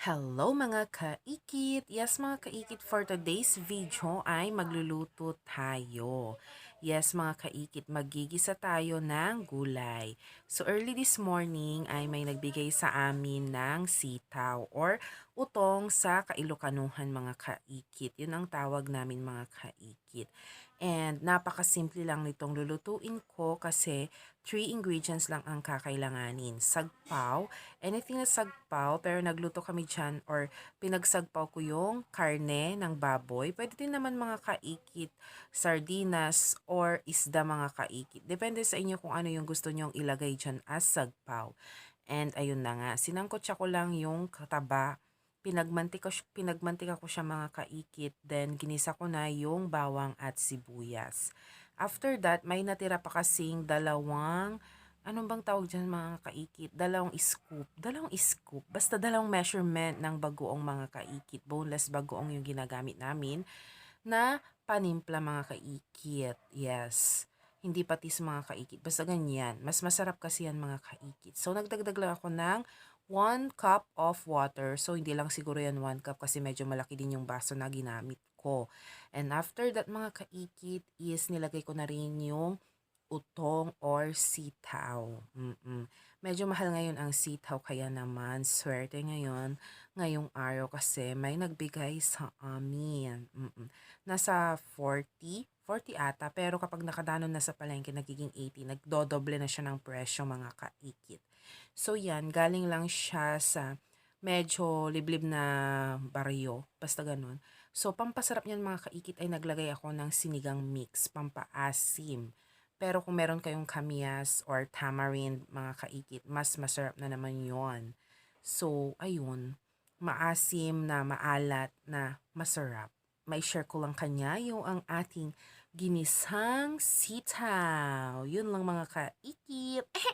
Hello mga kaikit! Yes mga kaikit, for today's video ay magluluto tayo. Yes mga kaikit, magigisa tayo ng gulay. So early this morning ay may nagbigay sa amin ng sitaw or utong sa kailokanuhan mga kaikit. Yun ang tawag namin mga kaikit. And napakasimple lang nitong lulutuin ko kasi three ingredients lang ang kakailanganin. Sagpaw, anything na sagpaw, pero nagluto kami dyan or pinagsagpaw ko yung karne ng baboy. Pwede din naman mga kaikit, sardinas, or isda mga kaikit. Depende sa inyo kung ano yung gusto nyong ilagay dyan as sagpaw. And ayun na nga, sinangkotsa ko lang yung kataba pinagmantika, pinagmantika ko siya mga kaikit, then ginisa ko na yung bawang at sibuyas. After that, may natira pa kasing dalawang, anong bang tawag dyan mga kaikit? Dalawang scoop. Dalawang scoop. Basta dalawang measurement ng bagoong mga kaikit. Boneless bagoong yung ginagamit namin na panimpla mga kaikit. Yes. Hindi patis mga kaikit. Basta ganyan. Mas masarap kasi yan mga kaikit. So, nagdagdag lang ako ng 1 cup of water. So, hindi lang siguro yan 1 cup kasi medyo malaki din yung baso na ginamit ko. And after that, mga kaikit, is nilagay ko na rin yung utong or sitaw. Mm-mm. Medyo mahal ngayon ang sitaw, kaya naman, swerte ngayon, ngayong araw kasi may nagbigay sa amin. Nasa 40, 40 ata, pero kapag nakadanon na sa palengke, nagiging 80, nagdodoble na siya ng presyo mga kaikit. So yan, galing lang siya sa medyo liblib na baryo, basta ganun. So pampasarap niyan mga kaikit ay naglagay ako ng sinigang mix, pampaasim. Pero kung meron kayong kamias or tamarind mga kaikit, mas masarap na naman yon. So ayun, maasim na maalat na masarap. May share ko lang kanya yung ang ating ginisang sitaw. Yun lang mga kaikit.